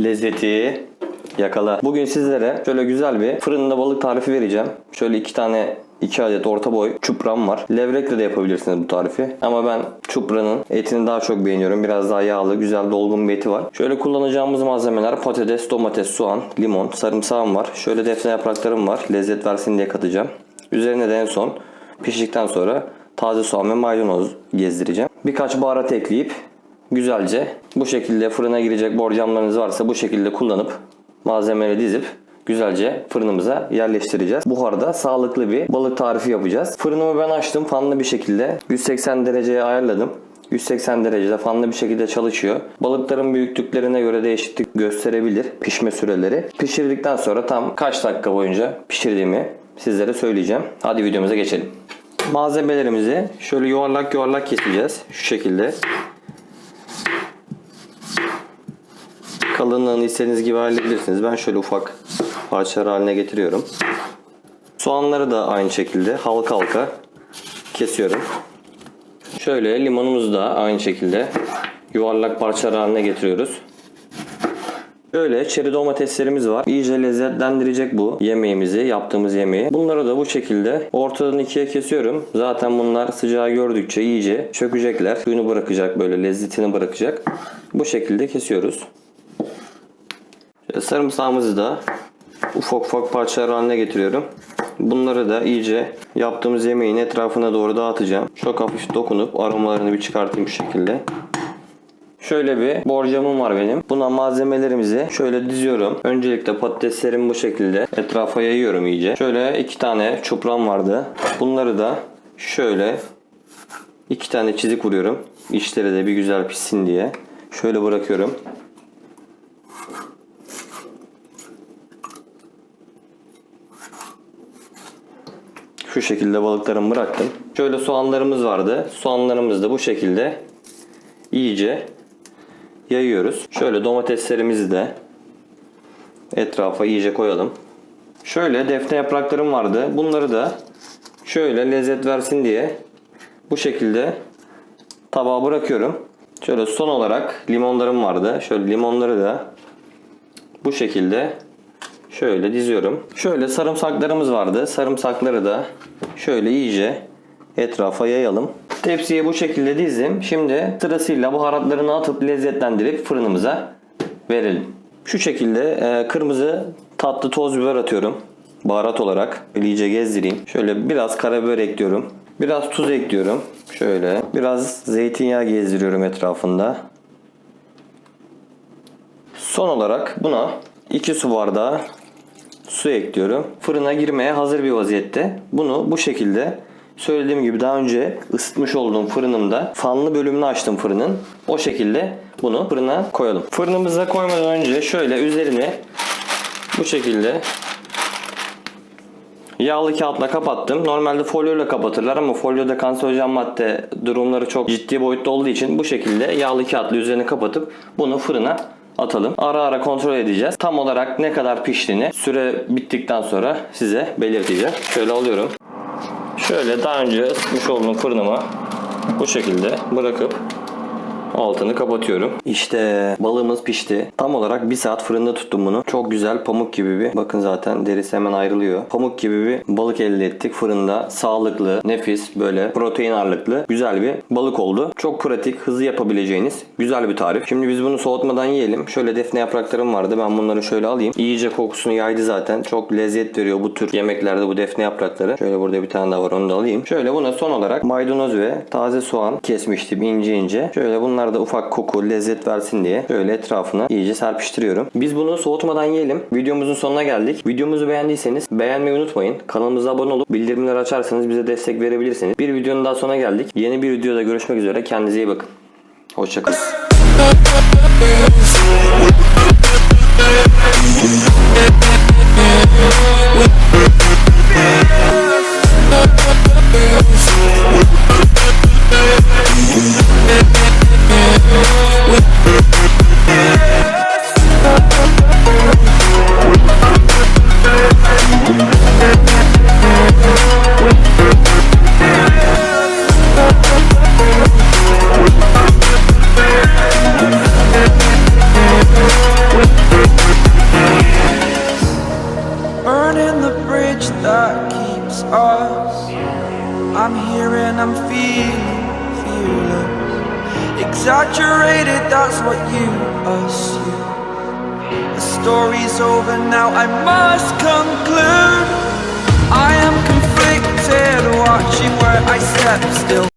lezzeti yakala. Bugün sizlere şöyle güzel bir fırında balık tarifi vereceğim. Şöyle iki tane 2 adet orta boy çupram var. Levrekle de yapabilirsiniz bu tarifi. Ama ben çupranın etini daha çok beğeniyorum. Biraz daha yağlı, güzel dolgun bir eti var. Şöyle kullanacağımız malzemeler patates, domates, soğan, limon, sarımsağım var. Şöyle defne yapraklarım var. Lezzet versin diye katacağım. Üzerine de en son piştikten sonra taze soğan ve maydanoz gezdireceğim. Birkaç baharat ekleyip güzelce bu şekilde fırına girecek borcamlarınız varsa bu şekilde kullanıp malzemeleri dizip güzelce fırınımıza yerleştireceğiz. Buharda sağlıklı bir balık tarifi yapacağız. Fırınımı ben açtım fanlı bir şekilde 180 dereceye ayarladım. 180 derecede fanlı bir şekilde çalışıyor. Balıkların büyüklüklerine göre değişiklik gösterebilir pişme süreleri. Pişirdikten sonra tam kaç dakika boyunca pişirdiğimi sizlere söyleyeceğim. Hadi videomuza geçelim. Malzemelerimizi şöyle yuvarlak yuvarlak keseceğiz. Şu şekilde. Kalınlığını istediğiniz gibi halledebilirsiniz. Ben şöyle ufak parçalar haline getiriyorum. Soğanları da aynı şekilde halka halka kesiyorum. Şöyle limonumuzu da aynı şekilde yuvarlak parçalar haline getiriyoruz. Böyle çeri domateslerimiz var. İyice lezzetlendirecek bu yemeğimizi, yaptığımız yemeği. Bunları da bu şekilde ortadan ikiye kesiyorum. Zaten bunlar sıcağı gördükçe iyice çökecekler. Suyunu bırakacak böyle lezzetini bırakacak. Bu şekilde kesiyoruz. Şöyle sarımsağımızı da ufak ufak parçalar haline getiriyorum. Bunları da iyice yaptığımız yemeğin etrafına doğru dağıtacağım. Çok hafif dokunup aromalarını bir çıkartayım şu şekilde. Şöyle bir borcamım var benim. Buna malzemelerimizi şöyle diziyorum. Öncelikle patateslerimi bu şekilde etrafa yayıyorum iyice. Şöyle iki tane çupram vardı. Bunları da şöyle iki tane çizik vuruyorum. İçleri de bir güzel pişsin diye. Şöyle bırakıyorum. Şu şekilde balıklarımı bıraktım. Şöyle soğanlarımız vardı. Soğanlarımızı da bu şekilde iyice yayıyoruz. Şöyle domateslerimizi de etrafa iyice koyalım. Şöyle defne yapraklarım vardı. Bunları da şöyle lezzet versin diye bu şekilde tabağa bırakıyorum. Şöyle son olarak limonlarım vardı. Şöyle limonları da bu şekilde şöyle diziyorum. Şöyle sarımsaklarımız vardı. Sarımsakları da şöyle iyice etrafa yayalım. Tepsiye bu şekilde dizdim. Şimdi sırasıyla baharatlarını atıp lezzetlendirip fırınımıza verelim. Şu şekilde e, kırmızı tatlı toz biber atıyorum. Baharat olarak iyice gezdireyim. Şöyle biraz karabiber ekliyorum. Biraz tuz ekliyorum. Şöyle biraz zeytinyağı gezdiriyorum etrafında. Son olarak buna 2 su bardağı su ekliyorum. Fırına girmeye hazır bir vaziyette. Bunu bu şekilde söylediğim gibi daha önce ısıtmış olduğum fırınımda fanlı bölümünü açtım fırının. O şekilde bunu fırına koyalım. Fırınımıza koymadan önce şöyle üzerine bu şekilde Yağlı kağıtla kapattım. Normalde folyoyla kapatırlar ama folyoda kanserojen madde durumları çok ciddi boyutta olduğu için bu şekilde yağlı kağıtla üzerine kapatıp bunu fırına atalım. Ara ara kontrol edeceğiz. Tam olarak ne kadar piştiğini süre bittikten sonra size belirteceğim. Şöyle alıyorum. Şöyle daha önce ısıtmış olduğum fırınıma bu şekilde bırakıp altını kapatıyorum. İşte balığımız pişti. Tam olarak bir saat fırında tuttum bunu. Çok güzel pamuk gibi bir bakın zaten derisi hemen ayrılıyor. Pamuk gibi bir balık elde ettik fırında. Sağlıklı, nefis böyle protein ağırlıklı güzel bir balık oldu. Çok pratik, hızlı yapabileceğiniz güzel bir tarif. Şimdi biz bunu soğutmadan yiyelim. Şöyle defne yapraklarım vardı. Ben bunları şöyle alayım. İyice kokusunu yaydı zaten. Çok lezzet veriyor bu tür yemeklerde bu defne yaprakları. Şöyle burada bir tane daha var onu da alayım. Şöyle buna son olarak maydanoz ve taze soğan kesmiştim ince ince. Şöyle bunlar da ufak koku, lezzet versin diye şöyle etrafına iyice serpiştiriyorum. Biz bunu soğutmadan yiyelim. Videomuzun sonuna geldik. Videomuzu beğendiyseniz beğenmeyi unutmayın. Kanalımıza abone olup bildirimleri açarsanız bize destek verebilirsiniz. Bir videonun daha sonuna geldik. Yeni bir videoda görüşmek üzere. Kendinize iyi bakın. Hoşçakalın. in the bridge that keeps us. I'm here and I'm feeling, feeling. Exaggerated, that's what you assume. The story's over now, I must conclude. I am conflicted, watching where I step still.